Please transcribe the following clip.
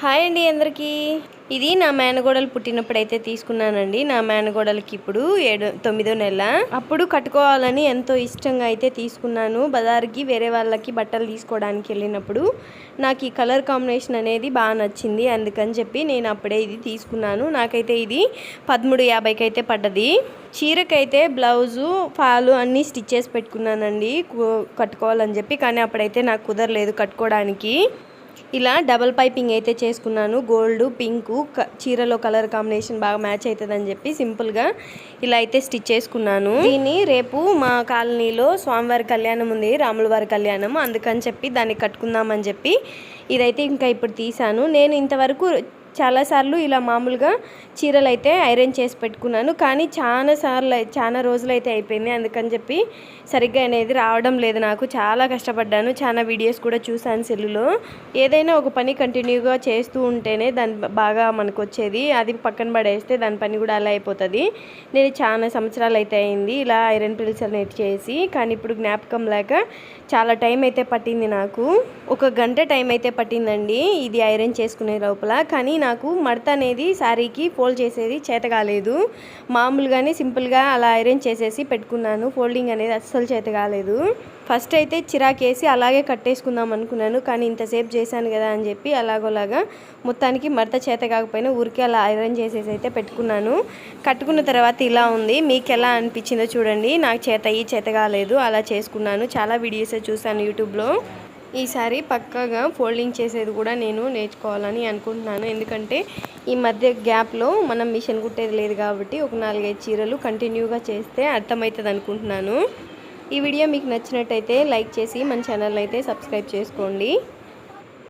Hi అండి అందరికీ. ఇది నా మేనగోడలు పుట్టినప్పుడైతే తీసుకున్నానండి. నా మేనగోడలకి ఇప్పుడు ఏడు తొమ్మిదో నెల. అప్పుడు కట్టుకోవాలని ఎంతో ఇష్టంగా అయితే తీసుకున్నాను. బజార్కి వేరే వాళ్ళకి బట్టలు తీసుకోవడానికి వెళ్ళినప్పుడు నాకు ఈ కలర్ కాంబినేషన్ అనేది బాగా నచ్చింది. అందుకని చెప్పి నేను అప్పుడే ఇది తీసుకున్నాను. నాకైతే ఇది పదమూడు యాభైకి అయితే పడ్డది. చీరకైతే బ్లౌజు ఫాలు అన్నీ స్టిచ్ చేసి పెట్టుకున్నానండి కట్టుకోవాలని చెప్పి కానీ అప్పుడైతే నాకు కుదరలేదు కట్టుకోవడానికి. ఇలా డబల్ పైపింగ్ అయితే చేసుకున్నాను. గోల్డ్ పింకు చీరలో కలర్ కాంబినేషన్ బాగా మ్యాచ్ అవుతుందని చెప్పి సింపుల్గా ఇలా అయితే స్టిచ్ చేసుకున్నాను. దీన్ని రేపు మా కాలనీలో స్వామివారి కళ్యాణం ఉంది రాముల వారి కళ్యాణం అందుకని చెప్పి దాన్ని కట్టుకుందామని చెప్పి ఇదైతే ఇంకా ఇప్పుడు తీసాను నేను ఇంతవరకు చాలాసార్లు ఇలా మామూలుగా చీరలు అయితే ఐరన్ చేసి పెట్టుకున్నాను. కానీ చాలా సార్లు చాలా రోజులు అయితే అయిపోయింది. అందుకని చెప్పి సరిగ్గా అనేది రావడం లేదు నాకు. చాలా కష్టపడ్డాను. చాలా వీడియోస్ కూడా చూశాను సెల్లులో. ఏదైనా ఒక పని కంటిన్యూగా చేస్తూ ఉంటేనే దాని బాగా మనకు వచ్చేది అది పక్కన పడేస్తే దాని పని కూడా అలా అయిపోతుంది. నేను చాలా సంవత్సరాలు అయితే అయింది ఇలా ఐరన్ పిల్స్ అనేది చేసి. కానీ ఇప్పుడు జ్ఞాపకం లేక చాలా టైం అయితే పట్టింది నాకు. ఒక గంట టైం అయితే పట్టిందండి. ఇది ఐరన్ చేసుకునే లోపల. కానీ నాకు మడత అనేది శారీకి ఫోల్డ్ చేసేది చేత కాలేదు మామూలుగానే సింపుల్గా అలా ఐరన్ చేసేసి పెట్టుకున్నాను. ఫోల్డింగ్ అనేది అస్సలు చేత కాలేదు. ఫస్ట్ అయితే చిరాకేసి అలాగే కట్టేసుకుందాం అనుకున్నాను. కానీ ఇంతసేపు చేశాను కదా అని చెప్పి అలాగోలాగా మొత్తానికి మడత చేత కాకపోయినా ఊరికే అలా ఐరన్ చేసేసి అయితే పెట్టుకున్నాను. కట్టుకున్న తర్వాత ఇలా ఉంది. మీకు ఎలా అనిపించిందో చూడండి. నాకు చేత ఈ చేత కాలేదు. అలా చేసుకున్నాను. చాలా వీడియోస్ చూశాను యూట్యూబ్లో ఈసారి పక్కగా ఫోల్డింగ్ చేసేది కూడా నేను నేర్చుకోవాలని అనుకుంటున్నాను. ఎందుకంటే ఈ మధ్య గ్యాప్లో మనం మిషన్ కుట్టేది లేదు కాబట్టి ఒక నాలుగైదు చీరలు కంటిన్యూగా చేస్తే అర్థమవుతుంది అనుకుంటున్నాను. ఈ వీడియో మీకు నచ్చినట్టయితే లైక్ చేసి మన ఛానల్ అయితే సబ్స్క్రైబ్ చేసుకోండి.